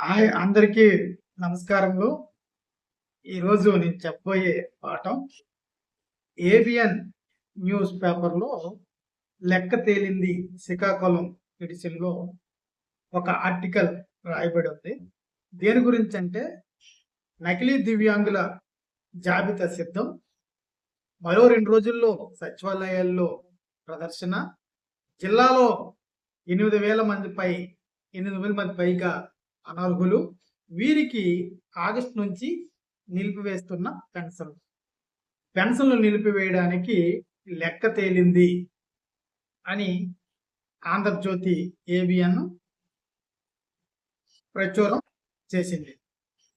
Hi అందరికీ నమస్కారములు. ఈరోజు నేను చెప్పబోయే పాఠం ఏబిఎన్ న్యూస్ పేపర్లో లెక్క తేలింది శ్రీకాకుళం ఎడిషన్లో ఒక ఆర్టికల్ రాయబడి ఉంది. దేని గురించి అంటే నకిలీ దివ్యాంగుల జాబితా సిద్ధం మరో రెండు రోజుల్లో సచివాలయాల్లో ప్రదర్శన జిల్లాలో ఎనిమిది వేల మంది పై ఎనిమిది వేల మంది పైగా అనర్హులు వీరికి ఆగస్టు నుంచి నిలిపివేస్తున్న పెన్షన్. పెన్షన్లు నిలిపివేయడానికి లెక్క తేలింది అని ఆంధ్రజ్యోతి ఏబిఎన్ ప్రచురం చేసింది.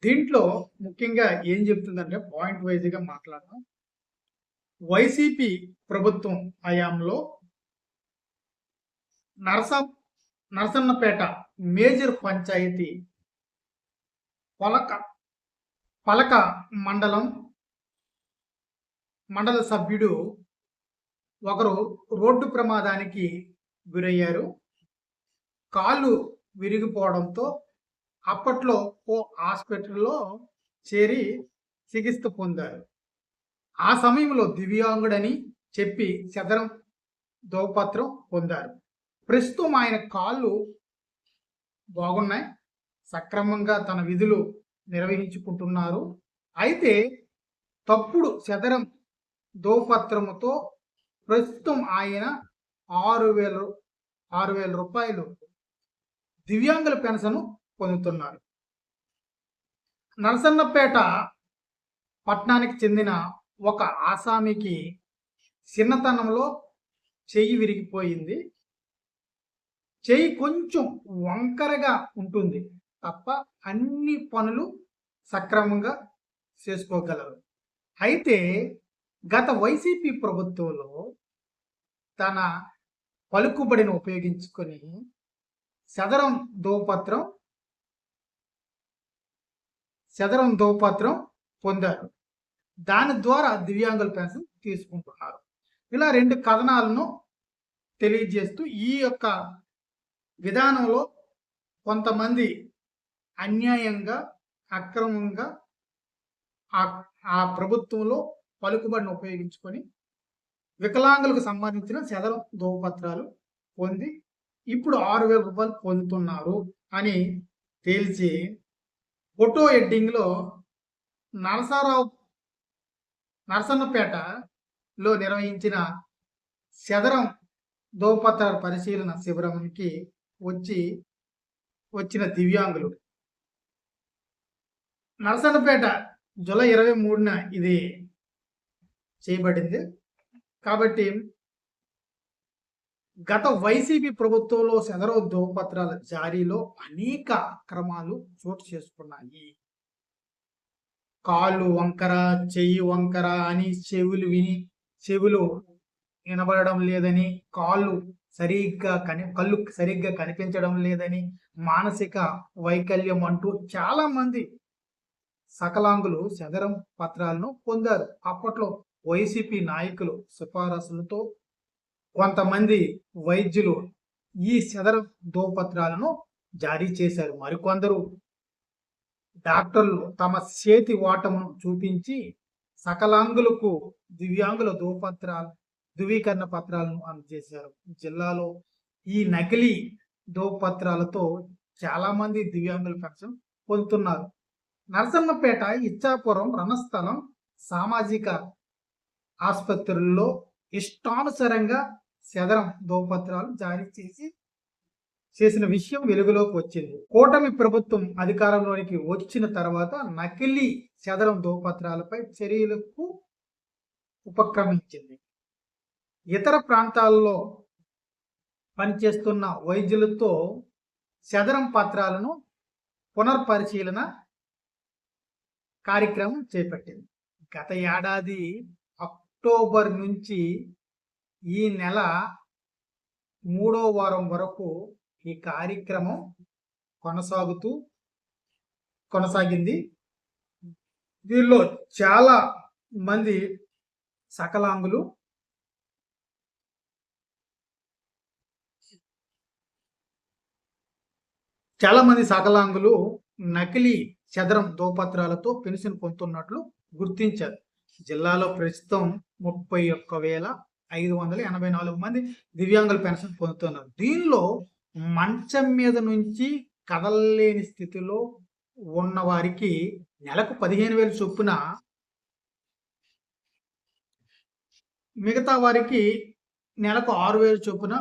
దీంట్లో ముఖ్యంగా ఏం చెప్తుందంటే పాయింట్ వైజ్గా మాట్లాడడం వైసీపీ ప్రభుత్వం హయాంలో నరస నరసన్నపేట మేజర్ పంచాయతీ పలక పలక మండలం మండల సభ్యుడు ఒకరు రోడ్డు ప్రమాదానికి గురయ్యారు. కాళ్ళు విరిగిపోవడంతో అప్పట్లో ఓ హాస్పిటల్లో చేరి చికిత్స పొందారు. ఆ సమయంలో దివ్యాంగుడని చెప్పి చదరం దోపత్రం పొందారు. ప్రస్తుతం ఆయన కాళ్ళు బాగున్నాయి. సక్రమంగా తన విధులు నిర్వహించుకుంటున్నారు. అయితే తప్పుడు చదరం దోపత్రముతో ప్రస్తుతం ఆయన ఆరు వేల ఆరు వేల రూపాయలు దివ్యాంగుల పెన్షన్ పొందుతున్నారు. నరసన్నపేట పట్టణానికి చెందిన ఒక ఆసామికి చిన్నతనంలో చెయ్యి విరిగిపోయింది. చేయి కొంచెం వంకరగా ఉంటుంది తప్ప అన్ని పనులు సక్రమంగా చేసుకోగలరు. అయితే గత వైసీపీ ప్రభుత్వంలో తన పలుకుబడిని ఉపయోగించుకొని సదరం దోపత్రం సదరం దోపత్రం పొందారు. దాని ద్వారా దివ్యాంగుల పెన్షన్ తీసుకుంటున్నారు. ఇలా రెండు కథనాలను తెలియజేస్తూ ఈ యొక్క విధానంలో కొంతమంది అన్యాయంగా అక్రమంగా ఆ ఆ ప్రభుత్వంలో పలుకుబడిని ఉపయోగించుకొని వికలాంగులకు సంబంధించిన సెదల ధ్రువపత్రాలు పొంది ఇప్పుడు ఆరు వేల రూపాయలు పొందుతున్నారు అని తేల్చి ఫోటో ఎడ్డింగ్లో నరసారావు నరసన్నపేటలో నిర్వహించిన సెదరం దోపత్రాల పరిశీలన శిబిరానికి వచ్చి వచ్చిన దివ్యాంగులు. నరసన్నపేట జూలై ఇరవై మూడున ఇది చేయబడింది. కాబట్టి గత వైసీపీ ప్రభుత్వంలో సెదరో ధ్రువపత్రాల జారీలో అనేక అక్రమాలు చోటు చేసుకున్నాయి. కాళ్ళు వంకర చెయ్యి వంకర అని చెవులు విని చెవులు వినబడడం లేదని కాళ్ళు సరిగ్గా కని కళ్ళు సరిగ్గా కనిపించడం లేదని మానసిక వైకల్యం అంటూ చాలా మంది సకలాంగులు సదరం పత్రాలను పొందారు. అప్పట్లో వైసీపీ నాయకులు సిఫారసులతో కొంతమంది వైద్యులు ఈ సదరం దోపత్రాలను జారీ చేశారు. మరికొందరు డాక్టర్లు తమ చేతి ఓటమును చూపించి సకలాంగులకు దివ్యాంగుల దోపత్రాలు ధృవీకరణ పత్రాలను అందజేశారు జిల్లాలో ఈ నకిలీ దోపత్రాలతో చాలా మంది దివ్యాంగుల పెన్షన్ పొందుతున్నారు. నరసన్నపేట ఇచ్చాపురం రణస్థలం సామాజిక ఆసుపత్రుల్లో ఇష్టానుసారంగా సదరం దోపత్రాలు జారీ చేసి చేసిన విషయం వెలుగులోకి వచ్చింది. కూటమి ప్రభుత్వం అధికారంలోనికి వచ్చిన తర్వాత నకిలీ సదరం దోపత్రాలపై చర్యలకు ఉపక్రమించింది. ఇతర ప్రాంతాల్లో పనిచేస్తున్న వైద్యులతో సదరం పత్రాలను పునర్పరిశీలన కార్యక్రమం చేపట్టింది. గత ఏడాది అక్టోబర్ నుంచి ఈ నెల మూడో వారం వరకు ఈ కార్యక్రమం కొనసాగుతూ కొనసాగింది. దీనిలో చాలా మంది సకలాంగులు చాలామంది సకలాంగులు నకిలీ చదరం దోపత్రాలతో పెన్షన్ పొందుతున్నట్లు గుర్తించారు. జిల్లాలో ప్రస్తుతం ముప్పై ఒక్క వేల ఐదు వందల ఎనభై నాలుగు మంది దివ్యాంగుల పెన్షన్ పొందుతున్నారు. దీనిలో మంచం మీద నుంచి కదలలేని స్థితిలో ఉన్న వారికి నెలకు పదిహేను వేలు చొప్పున మిగతా వారికి నెలకు ఆరు వేలు చొప్పున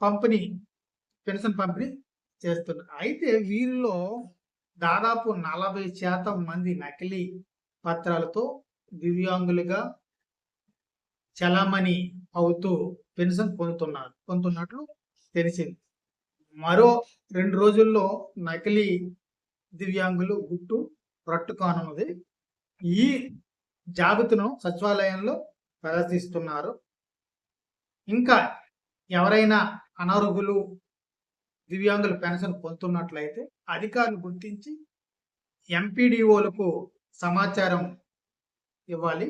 పంపిణీ పెన్షన్ పంపిణీ చేస్తున్నారు అయితే వీరిలో దాదాపు నలభై శాతం మంది నకిలీ పత్రాలతో దివ్యాంగులుగా చలామణి అవుతూ పెన్షన్ పొందుతున్నారు పొందుతున్నట్లు తెలిసింది. మరో రెండు రోజుల్లో నకిలీ దివ్యాంగులు గుట్టు రట్టుకానున్నది ఈ జాబితాను సచివాలయంలో ప్రదర్శిస్తున్నారు. ఇంకా ఎవరైనా అనర్హులు దివ్యాంగుల పెన్షన్ పొందుతున్నట్లయితే అధికారులు గుర్తించి ఎంపీడీఓలకు సమాచారం ఇవ్వాలి.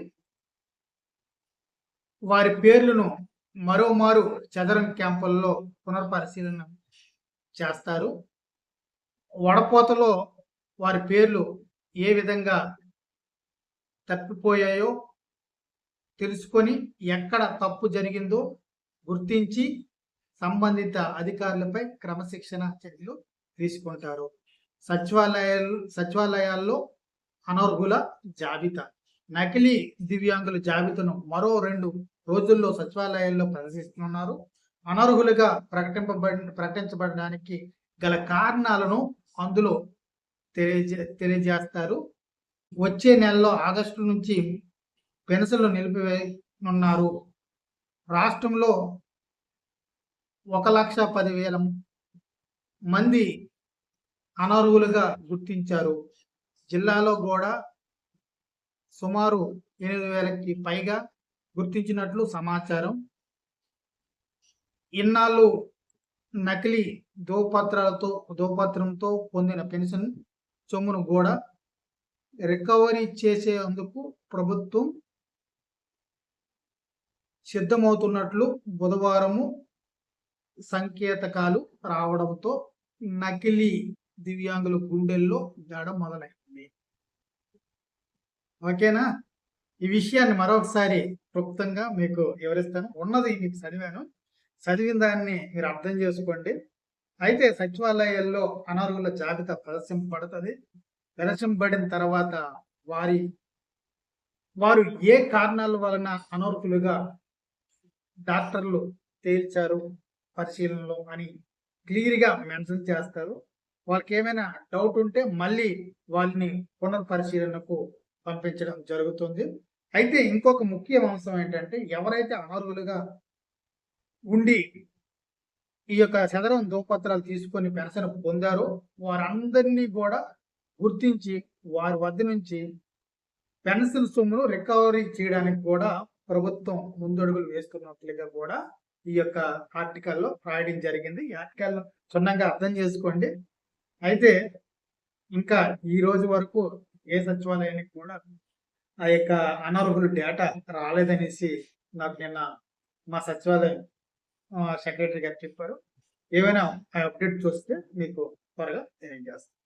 వారి పేర్లను మరోమారు చదరం క్యాంపుల్లో పునర్పరిశీలన చేస్తారు. వడపోతలో వారి పేర్లు ఏ విధంగా తప్పిపోయాయో తెలుసుకొని ఎక్కడ తప్పు జరిగిందో గుర్తించి సంబంధిత అధికారులపై క్రమశిక్షణ చర్యలు తీసుకుంటారు. సచివాలయాలు సచివాలయాల్లో అనర్హుల జాబితా. నకిలీ దివ్యాంగుల జాబితాను మరో రెండు రోజుల్లో సచివాలయాల్లో ప్రదర్శిస్తున్నారు. అనర్హులుగా ప్రకటింపబడి ప్రకటించబడడానికి గల కారణాలను అందులో తెలియజే తెలియజేస్తారు. వచ్చే నెలలో ఆగస్టు నుంచి పెన్షన్లు నిలిపివేయనున్నారు. రాష్ట్రంలో ఒక లక్ష పదివేల మంది అనర్హులుగా గుర్తించారు. జిల్లాలో కూడా సుమారు ఎనిమిది వేలకి పైగా గుర్తించినట్లు సమాచారం. ఇన్నాళ్ళు నకిలీ దోపత్రాలతో దోపత్రంతో పొందిన పెన్షన్ సొమ్మును కూడా రికవరీ చేసేందుకు ప్రభుత్వం సిద్ధమవుతున్నట్లు బుధవారము సంకేతకాలు రావడంతో నకిలీ దివ్యాంగుల గుండెల్లో జాడ మొదలైంది. ఓకేనా? ఈ విషయాన్ని మరొకసారి క్లుప్తంగా మీకు వివరిస్తాను. ఉన్నది మీకు చదివాను. చదివిన దాన్ని మీరు అర్థం చేసుకోండి. అయితే సచివాలయాల్లో అనర్హుల జాబితా ప్రదర్శింపబడుతుంది. ప్రదర్శింపబడిన తర్వాత వారి వారు ఏ కారణాల వలన అనర్హులుగా డాక్టర్లు తేల్చారు? పరిశీలనలో అని క్లియర్గా మెన్షన్ చేస్తారు. వాళ్ళకి ఏమైనా డౌట్ ఉంటే మళ్ళీ వాళ్ళని పునర్పరిశీలనకు పంపించడం జరుగుతుంది. అయితే ఇంకొక ముఖ్య అంశం ఏంటంటే ఎవరైతే అనర్హులుగా ఉండి ఈ యొక్క చదరం దోపత్రాలు తీసుకొని పెన్షన్ పొందారో వారందరినీ కూడా గుర్తించి వారి వద్ద నుంచి పెన్షన్ సొమ్మును రికవరీ చేయడానికి కూడా ప్రభుత్వం ముందడుగులు వేస్తున్నట్లుగా కూడా ఈ యొక్క ఆర్టికల్లో రాయడం జరిగింది. ఈ ఆర్టికల్ క్షుణ్ణంగా అర్థం చేసుకోండి. అయితే ఇంకా ఈ రోజు వరకు ఏ సచివాలయానికి కూడా ఆ యొక్క అనర్హులు డేటా రాలేదనేసి నాకు నిన్న మా సచివాలయం సెక్రటరీ గారు చెప్పారు. ఏమైనా ఆ అప్డేట్ చూస్తే మీకు త్వరగా తెలియజేస్తాను